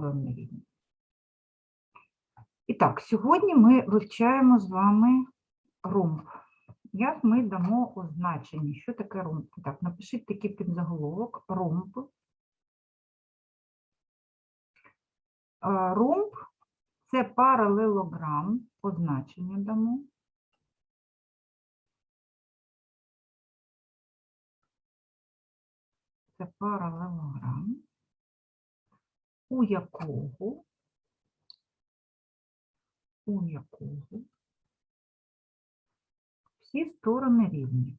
сторони рівні. І так, сьогодні ми вивчаємо з вами ромб. Як ми дамо означення? Що таке ромб? Так, напишіть такий підзаголовок ромб. А, Ромб це паралелограм, означення дамо. Це паралелограм, у якого, у якого всі сторони рівні.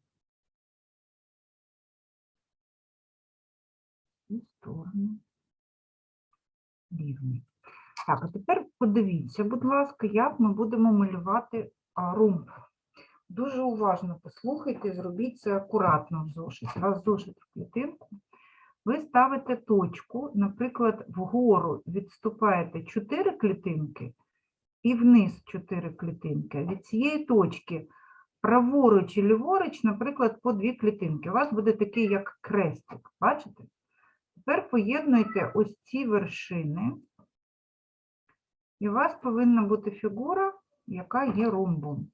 Всі сторони рівні. Так, а тепер подивіться, будь ласка, як ми будемо малювати а, ромб. Дуже уважно послухайте, зробіть це акуратно в зошиті. Вас зошит в клітинку. Ви ставите точку, наприклад, вгору відступаєте 4 клітинки і вниз 4 клітинки. Від цієї точки праворуч і ліворуч, наприклад, по 2 клітинки. У вас буде такий, як крестик. Бачите? Тепер поєднуйте ось ці вершини, і у вас повинна бути фігура, яка є ромбом.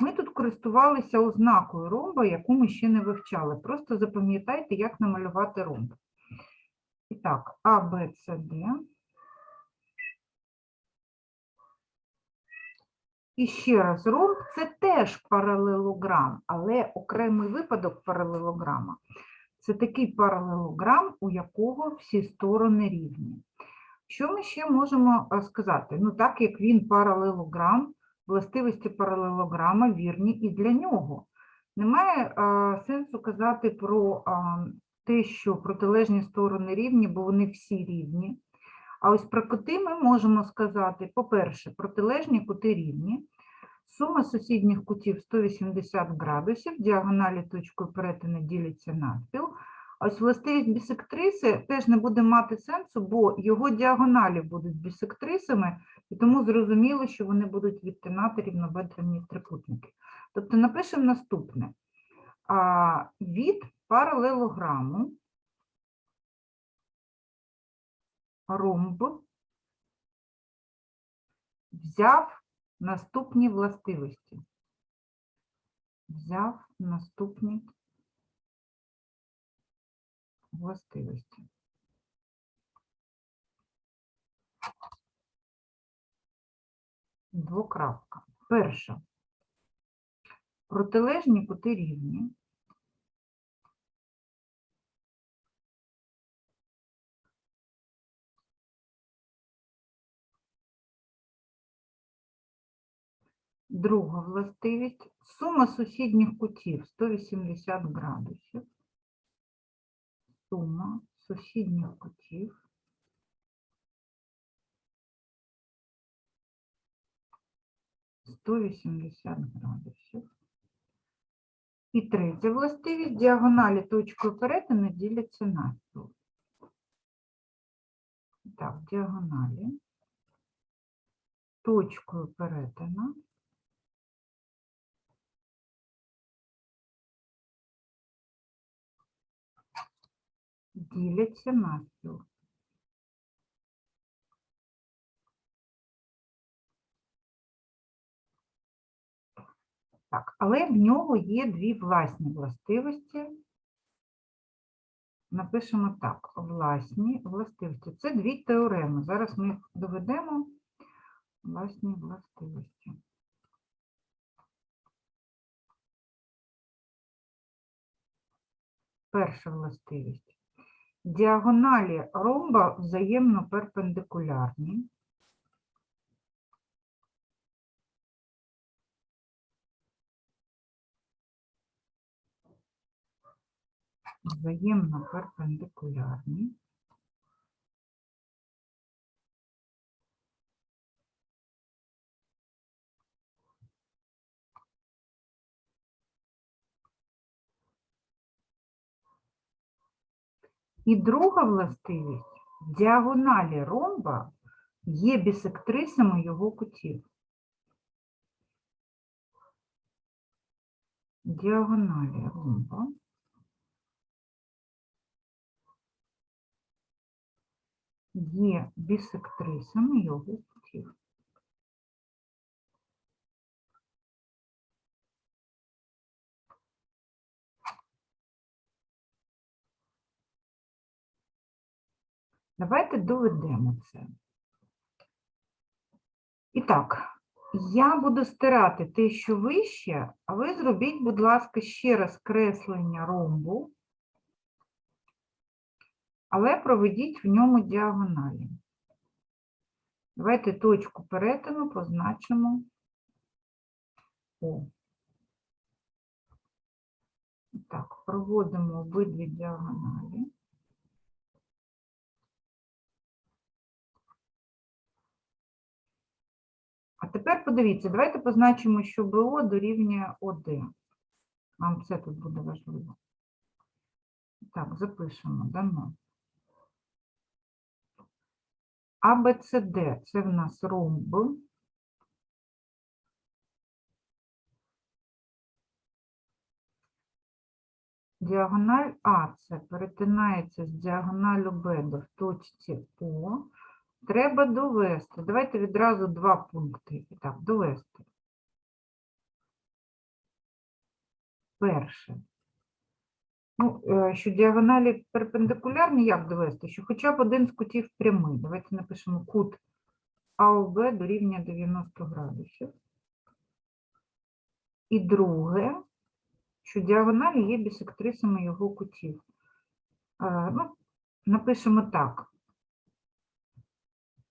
Ми тут користувалися ознакою ромба, яку ми ще не вивчали. Просто запам'ятайте, як намалювати ромб. І так, А, Б, С, Д. І ще раз, ромб – це теж паралелограм, але окремий випадок паралелограма. Це такий паралелограм, у якого всі сторони рівні. Що ми ще можемо сказати? Ну, так як він паралелограм, властивості паралелограма вірні і для нього. Немає а, сенсу казати про а, те, що протилежні сторони рівні, бо вони всі рівні. А ось про кути ми можемо сказати, по-перше, протилежні кути рівні. Сума сусідніх кутів 180 градусів, діагоналі точкою перетину діляться навпіл. Ось властивість бісектриси теж не буде мати сенсу, бо його діагоналі будуть бісектрисами, і тому зрозуміло, що вони будуть відтинати рівнобедрені трикутники. Тобто напишемо наступне. Від паралелограму ромб взяв наступні властивості. Взяв наступні властивості. Двокрапка. Перша. Протилежні кути рівні. Друга властивість. Сума сусідніх кутів 180 градусів. Сума сусідніх кутів. Сто вісімдесят градусів. І третя властивість діагоналі точкою перетину діляться навпіл. Так, діагоналі точкою перетину діляться навпіл. Так, але в нього є дві власні властивості. Напишемо так, власні властивості. Це дві теореми. Зараз ми доведемо. Власні властивості. Перша властивість. Діагоналі ромба взаємно перпендикулярні. Взаємно перпендикулярні. І друга властивість діагоналі ромба є бісектрисами його кутів. Діагоналі ромба є бісектрисами його кутів. Давайте доведемо це. І так, я буду стирати те, що вище, а ви зробіть, будь ласка, ще раз креслення ромбу, але проведіть в ньому діагоналі. Давайте точку перетину позначимо О. Так, проводимо обидві діагоналі. Тепер подивіться, давайте позначимо, що БО дорівнює ОД. Вам це тут буде важливо. Так, запишемо, дано. АБЦД – це в нас ромб. Діагональ АЦ перетинається з діагоналю БД в точці О. Треба довести. Давайте відразу два пункти. І так, довести. Перше. Ну, е, що діагоналі перпендикулярні, як довести? Що хоча б один з кутів прямий. Давайте напишемо кут АОБ дорівнює 90 градусів. І друге, що діагоналі є бісектрисами його кутів. Е, Ну, напишемо так.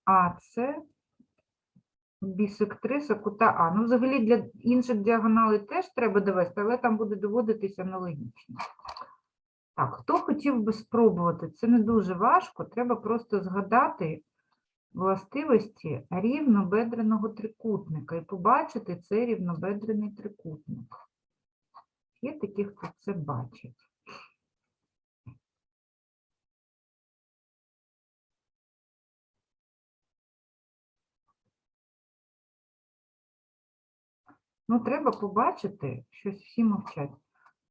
А це бісектриса кута А. Ну, взагалі для інших діагоналей теж треба довести, але там буде доводитись аналогічно. Так, хто хотів би спробувати? Це не дуже важко, треба просто згадати властивості рівнобедреного трикутника і побачити цей рівнобедрений трикутник. Є такі, хто це бачить. Ну, треба побачити, щось всі мовчать,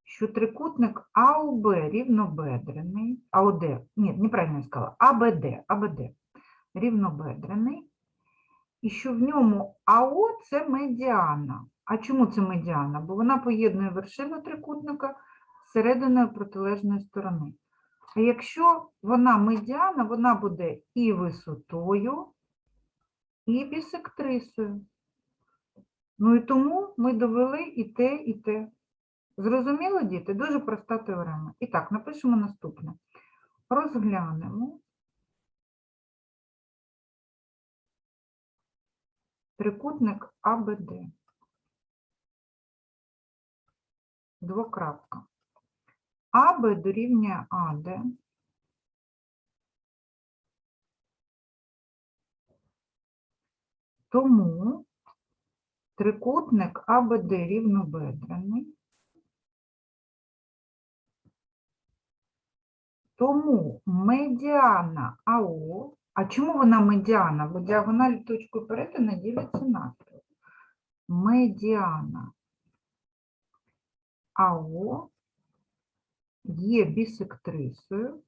що трикутник АОБ рівнобедрений, АОД, ні, неправильно я сказала, АБД, АБД рівнобедрений, і що в ньому АО це медіана. А чому це медіана? Бо вона поєднує вершину трикутника з серединою протилежної сторони. А якщо вона медіана, вона буде і висотою, і бісектрисою. Ну і тому ми довели і те, і те. Зрозуміло, діти? Дуже проста теорема. І так, напишемо наступне. Розглянемо трикутник АБД. Двокрапка. АБ дорівнює АД. Тому трикутник АБД рівнобедрений. Тому медіана АО, а чому вона медіана? Бо діагоналі точкою перетину діляться навпіл. Медіана АО є бісектрисою.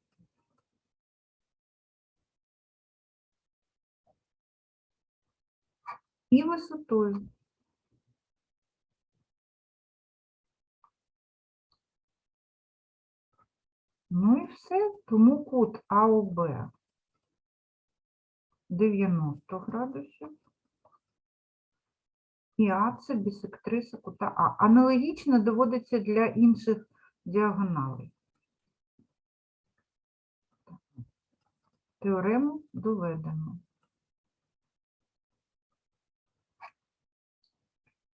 І висотою. Ну і все. Тому кут АОБ 90 градусів. І А це бісектриса кута А. Аналогічно доводиться для інших діагоналей. Теорему доведено.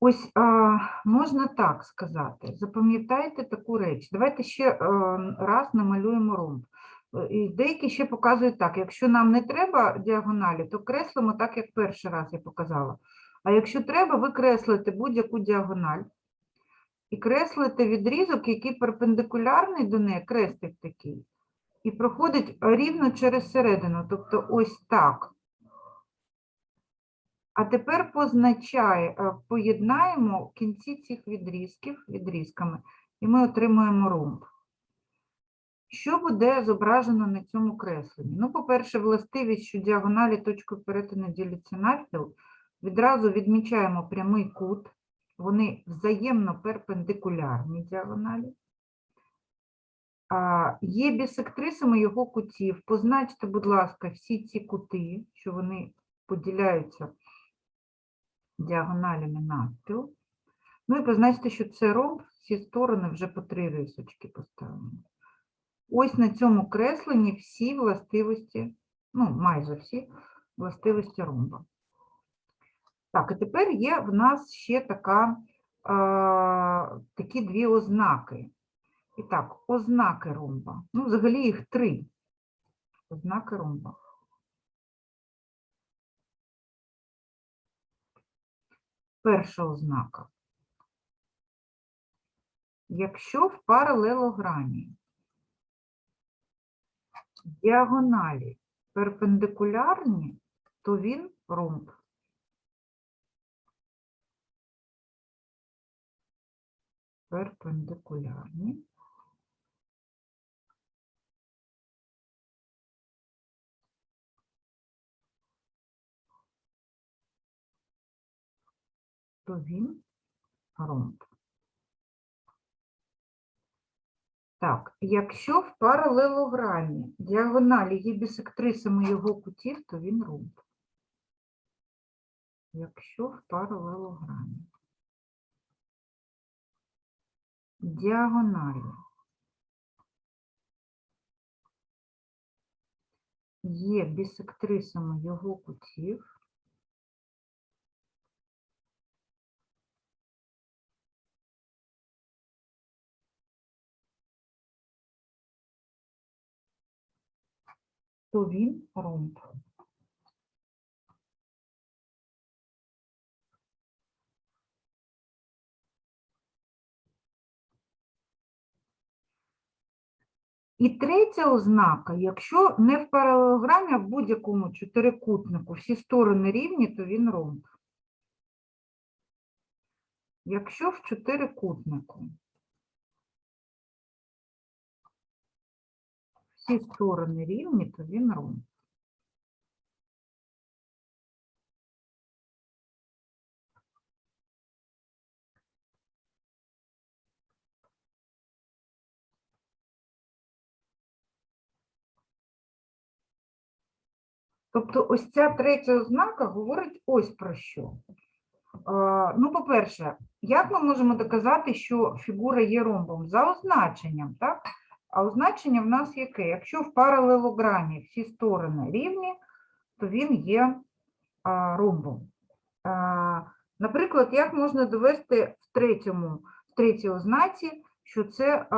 Ось а, можна так сказати. Запам'ятайте таку реч. Давайте ще е, раз намалюємо ромб. Е, І деякі ще показують так. Якщо нам не треба діагоналі, то креслимо так, як перший раз я показала. А якщо треба, ви креслите будь-яку діагональ і креслите відрізок, який перпендикулярний до неї, крестик такий, і проходить рівно через середину, тобто ось так. А тепер позначає, е, поєднаємо кінці цих відрізків відрізками, і ми отримуємо ромб. Що буде зображено на цьому кресленні? Ну, по-перше, властивість, що діагоналі точкою перетину діляться навпіл. Відразу відмічаємо прямий кут. Вони взаємно перпендикулярні діагоналі. Є бісектрисами його кутів. Позначте, будь ласка, всі ці кути, що вони поділяються діагоналями навпіл. Ну і позначте, що це ромб, всі сторони вже по три рисочки поставимо. Ось на цьому кресленні всі властивості, ну, майже всі властивості ромба. Так, і тепер є в нас ще така, а, такі дві ознаки. І так, ознаки ромба. Ну, взагалі їх три. Ознаки ромба. Перша ознака. Якщо в паралелограмі діагоналі перпендикулярні, то він ромб. Перпендикулярні. То він ромб. Так, якщо в паралелограмі діагоналі є бісектрисами його кутів, то він ромб. Якщо в паралелограмі діагоналі є бісектрисами його кутів, то він ромб. І третя ознака, якщо не в паралелограмі, а в будь-якому чотирикутнику всі сторони рівні, то він ромб. Якщо в чотирикутнику всі сторони рівні, то він ромб. Тобто ось ця третя ознака говорить ось про що. Ну, по-перше, як ми можемо доказати, що фігура є ромбом? За означенням, так? А означення в нас яке? Якщо в паралелограмі всі сторони рівні, то він є а, ромбом. А, Наприклад, як можна довести в третьому, в третій ознаці, що це а,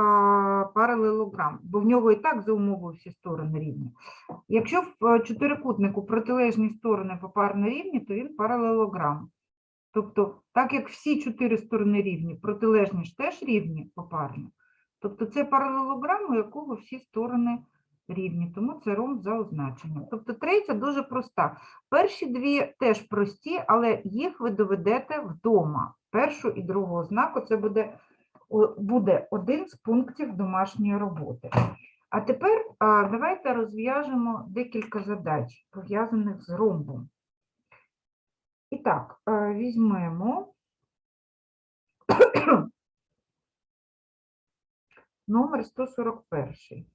паралелограм, бо в нього і так за умовою всі сторони рівні. Якщо в чотирикутнику протилежні сторони попарно рівні, то він паралелограм. Тобто, так як всі чотири сторони рівні, протилежні ж теж рівні попарно, тобто це паралелограм, у якого всі сторони рівні, тому це ромб за означенням. Тобто третя дуже проста. Перші дві теж прості, але їх ви доведете вдома. Першу і другу ознаку це буде, буде один з пунктів домашньої роботи. А тепер давайте розв'яжемо декілька задач, пов'язаних з ромбом. І так, візьмемо номер 141.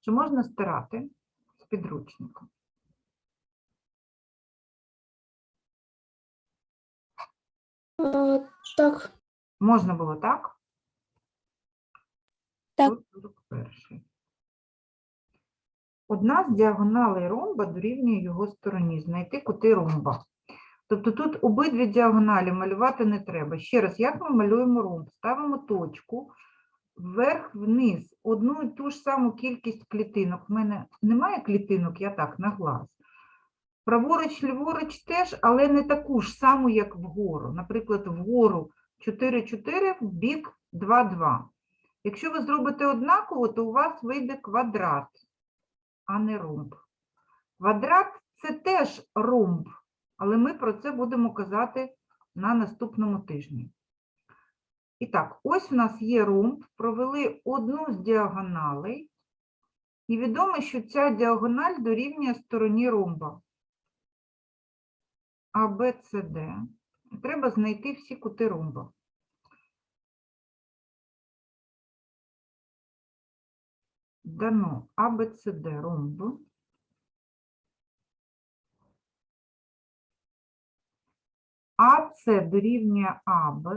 Чи можна стирати з підручника? Е, Так, Можна було так? Так. 141. Одна з діагоналей ромба дорівнює його стороні. Знайти кути ромба. Тобто тут обидві діагоналі малювати не треба. Ще раз, як ми малюємо ромб? Ставимо точку вверх-вниз, одну і ту ж саму кількість клітинок. У мене немає клітинок, я так, на глаз. Праворуч, ліворуч теж, але не таку ж саму, як вгору. Наприклад, вгору 4-4, в бік 2-2. Якщо ви зробите однаково, то у вас вийде квадрат, а не ромб. Квадрат – це теж ромб, але ми про це будемо казати на наступному тижні. І так, ось у нас є ромб, провели одну з діагоналей, І відомо, що ця діагональ дорівнює стороні ромба. АБЦД. Треба знайти всі кути ромба. Дано АБЦД ромб. АЦ дорівнює АБ.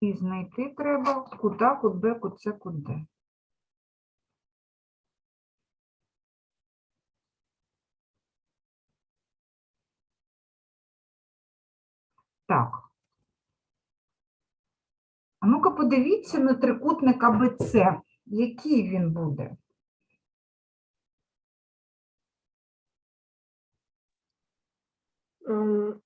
І знайти треба кут А, кут Б, кут. Так. А ну-ка подивіться на трикутник АБЦ. Який він буде? Ем,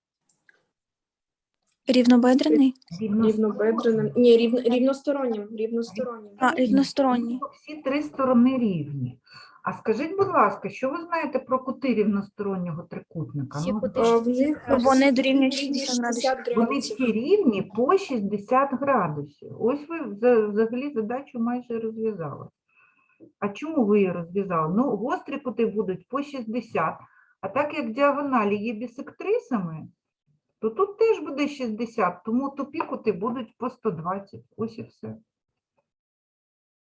Рівнобедрений? Рівнобедреним. Ні, рівно, рівностороннім. Рівностороннім. А, рівносторонній. Ну, Всі три сторони рівні. А скажіть, будь ласка, що ви знаєте про кути рівностороннього трикутника? Всі Ну, кути А, в них Вони дорівнюють 60 градусів. Вони градусів. всі рівні по 60 градусів. Ось ви вза- взагалі задачу майже розв'язали. А чому ви її розв'язали? Ну, гострі кути будуть по 60, а так як діагоналі є бісектрисами, то тут теж буде 60, тому тупі кути будуть по 120. Ось і все.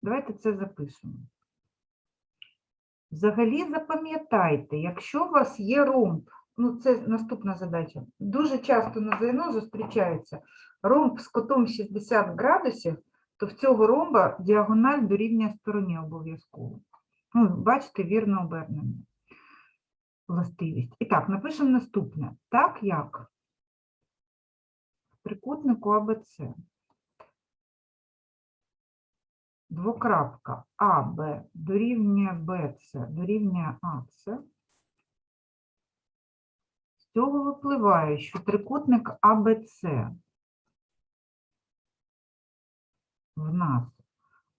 Давайте це запишемо. Взагалі запам'ятайте, якщо у вас є ромб, ну це наступна задача. Дуже часто на ЗНО зустрічається ромб з кутом 60 градусів, то в цього ромба діагональ дорівнює стороні обов'язково. Ну, бачите, вірно обернення. Властивість. І так, напишемо наступне. Так як трикутнику АБЦ двокрапка АБ дорівнює БЦ дорівнює АЦ. З цього випливає, що трикутник АБЦ в нас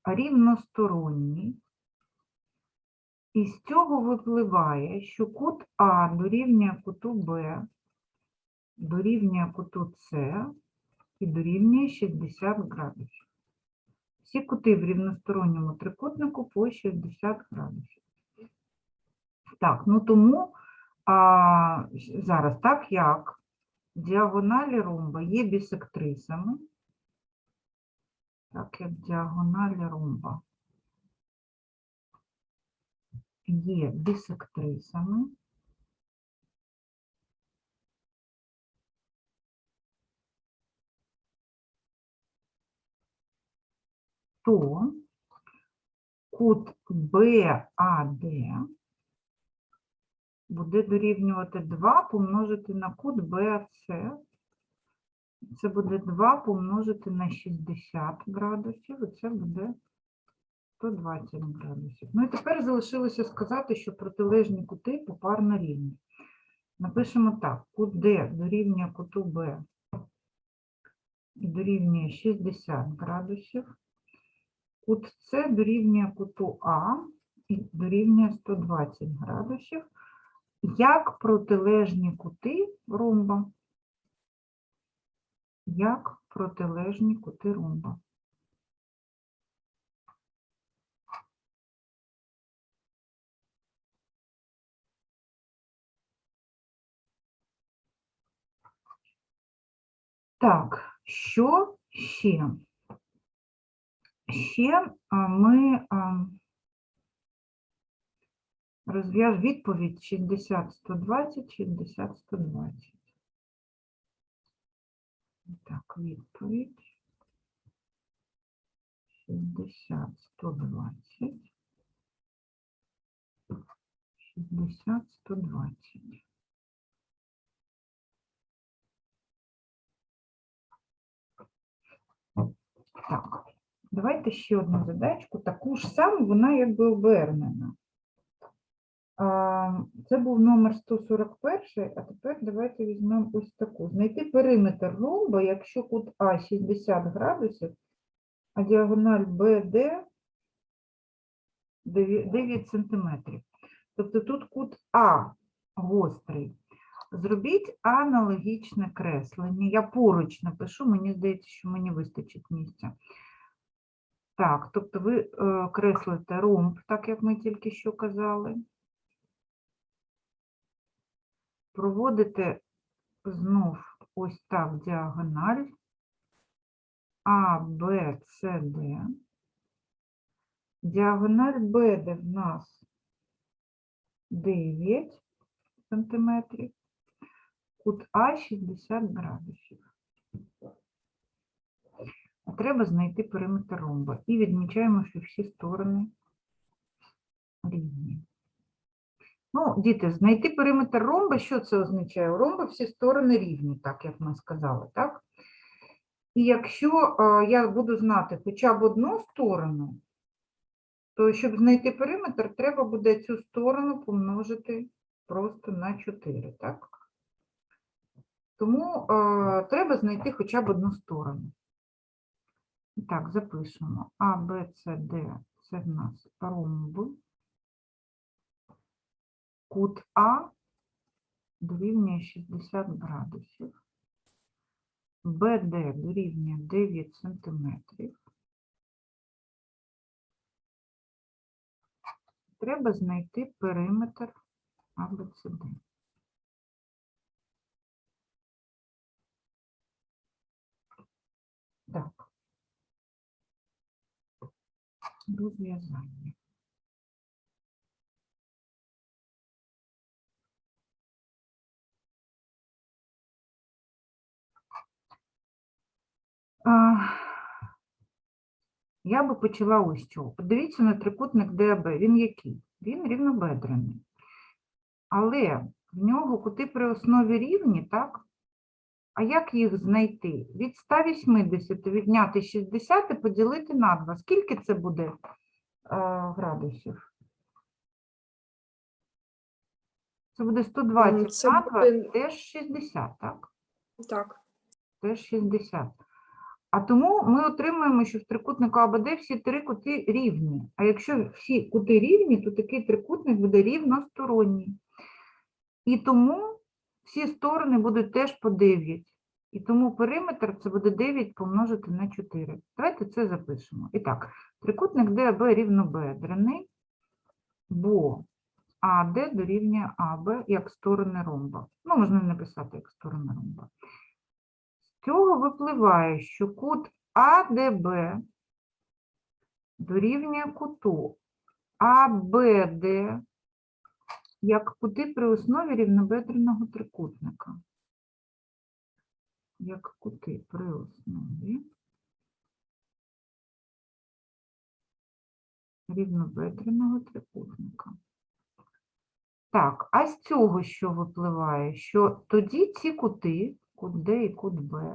рівносторонній. І з цього випливає, що кут А дорівнює куту Б, дорівнює куту С і дорівнює 60 градусів. Всі кути в рівносторонньому трикутнику по 60 градусів. Так, ну тому а, зараз, так як діагоналі ромба є бісектрисами, так як діагоналі ромба є бісектрисами, то кут БАД буде дорівнювати 2 помножити на кут БАЦ. Це буде 2 помножити на 60 градусів, і це буде 120 градусів. Ну і тепер залишилося сказати, що протилежні кути попарно рівні. Напишемо так: кут Д дорівнює куту і дорівнює 60 градусів. Кут С дорівнює куту А і дорівнює 120 градусів. Як протилежні кути ромба? Як протилежні кути ромба? Так, що ще? Ще ми а, розв'яж відповідь 60 120 60 120. Так, відповідь 60 120 60 120. Так, давайте ще одну задачку, таку ж саму, вона якби обернена. Це був номер 141, а тепер давайте візьмемо ось таку. Знайти периметр ромба, якщо кут А 60 градусів, а діагональ БД 9 сантиметрів. Тобто тут кут А гострий. Зробіть аналогічне креслення. Я поруч напишу, мені здається, що мені вистачить місця. Так, тобто ви е, креслите ромб, так як ми тільки що казали. Проводите знов ось так діагональ. А, Б, С, Д. Діагональ БД в нас 9 сантиметрів. Кут А 60 градусів. Треба знайти периметр ромба. І відмічаємо, що всі сторони рівні. Ну, діти, знайти периметр ромба, що це означає? У ромба всі сторони рівні, так як ми сказали, так? І якщо е, я буду знати хоча б одну сторону, то щоб знайти периметр, треба буде цю сторону помножити просто на 4, так? Тому е, треба знайти хоча б одну сторону. І Так, запишемо. А, Б, С, Д – це в нас ромб. Кут А дорівнює 60 градусів. БД дорівнює 9 сантиметрів. Треба знайти периметр АБЦД. Так. Розв'язання. Я би почала ось чого. Подивіться на трикутник ДАБ. Він який? Він рівнобедрений. Але в нього кути при основі рівні, так? А як їх знайти? Від 180 відняти 60 і поділити на 2. Скільки це буде е, градусів? Це буде 120 це на 2, буде- теж 60, так? Так. Теж 60. А тому ми отримуємо, що в трикутнику АБД всі три кути рівні. А якщо всі кути рівні, то такий трикутник буде рівносторонній. І тому всі сторони будуть теж по 9. І тому периметр це буде 9 помножити на 4. Давайте це запишемо. І так, трикутник ДАБ рівнобедрений, бо АД дорівнює АБ як сторони ромба. Ну, можна написати як сторони ромба. З цього випливає, що кут АДБ дорівнює куту АБД як кути при основі рівнобедреного трикутника. Як кути при основі рівнобедреного трикутника. Так, а з цього що випливає? Що тоді ці кути, кут Д і кут Б,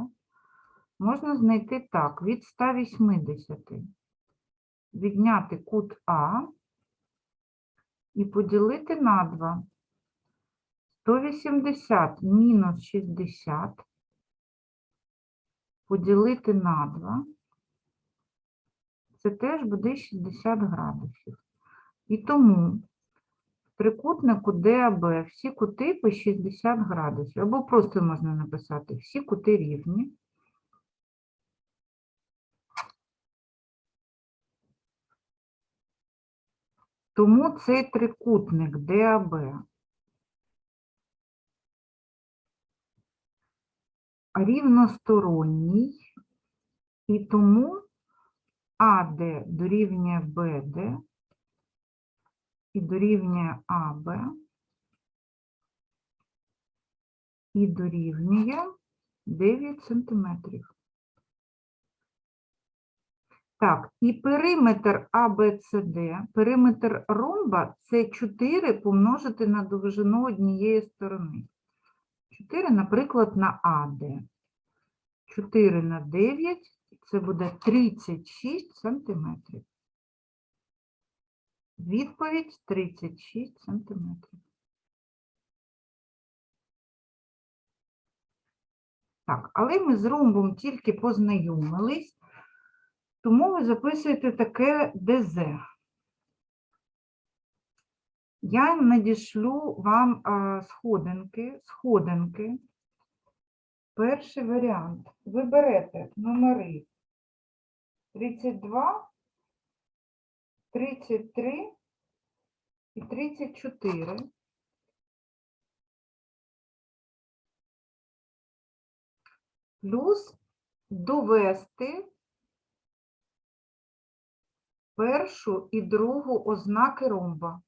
можна знайти так, від 180 відняти кут А і поділити на 2. 180 мінус 60 поділити на 2. Це теж буде 60 градусів. І тому в трикутнику ДАБ всі кути по 60 градусів. Або просто можна написати всі кути рівні. Тому цей трикутник ДАБ. Рівносторонній, і тому АД дорівнює БД і дорівнює АБ. І дорівнює 9 сантиметрів. Так, і периметр АБЦД, периметр ромба це 4 помножити на довжину однієї сторони. 4, наприклад, на АД. 4 на 9 це буде 36 сантиметрів. Відповідь 36 сантиметрів. Так, але ми з ромбом тільки познайомились, тому ви записуєте таке ДЗ. Я надішлю вам сходинки, сходинки. Перший варіант. Ви берете номери 32 33 і 34. Плюс довести першу і другу ознаки ромба.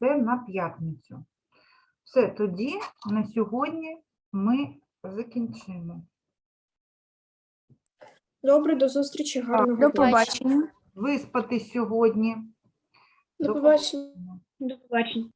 Це на п'ятницю. Все, тоді на сьогодні ми закінчимо. Добре, до зустрічі, гарного До побачення. Виспати сьогодні. До побачення. До побачення.